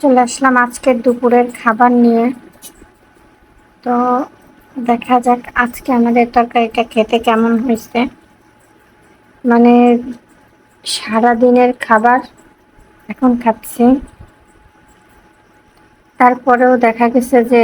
চলে আসলাম আজকের দুপুরের খাবার নিয়ে। তো দেখা যাক আজকে আমাদের তরকারিটা খেতে কেমন হয়েছে। মানে সারাদিনের খাবার এখন খাচ্ছি। তারপরেও দেখা গেছে যে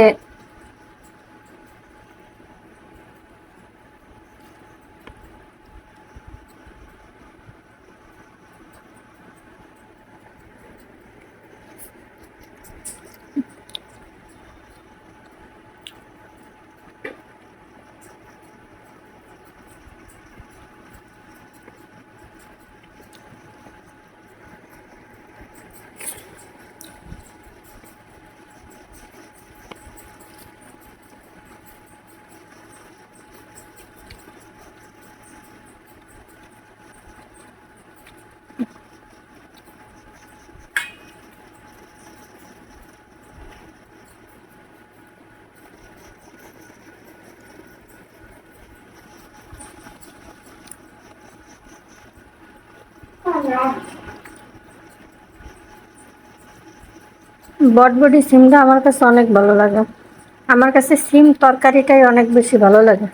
বটবটি সিমটা আমার কাছে অনেক ভালো লাগে। আমার কাছে সিম তরকারিটাই অনেক বেশি ভালো লাগে।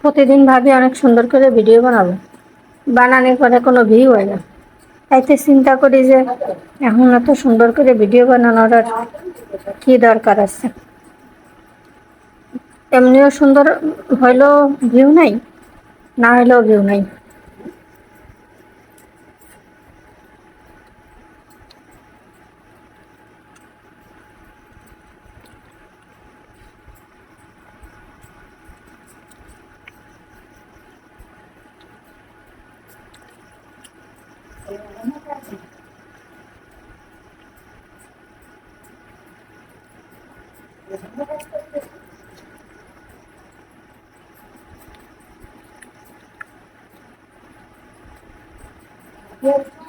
প্রতিদিন ভাবি অনেক সুন্দর করে ভিডিও বানাবো। বানানোর পরে কোনো ভিউ হয় না। তাইতে চিন্তা করি যে, এখন এত সুন্দর করে ভিডিও বানানোর আর কী দরকার আছে? এমনিও সুন্দর হইলেও ভিউ নাই, না হইলেও ভিউ নাই। Yes.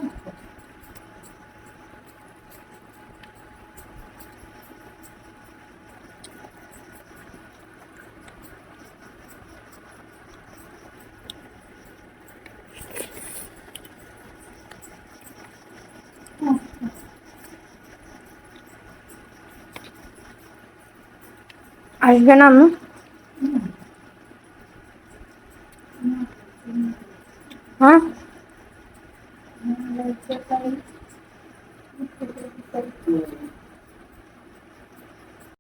আসবে না আম্মু হ্যাঁ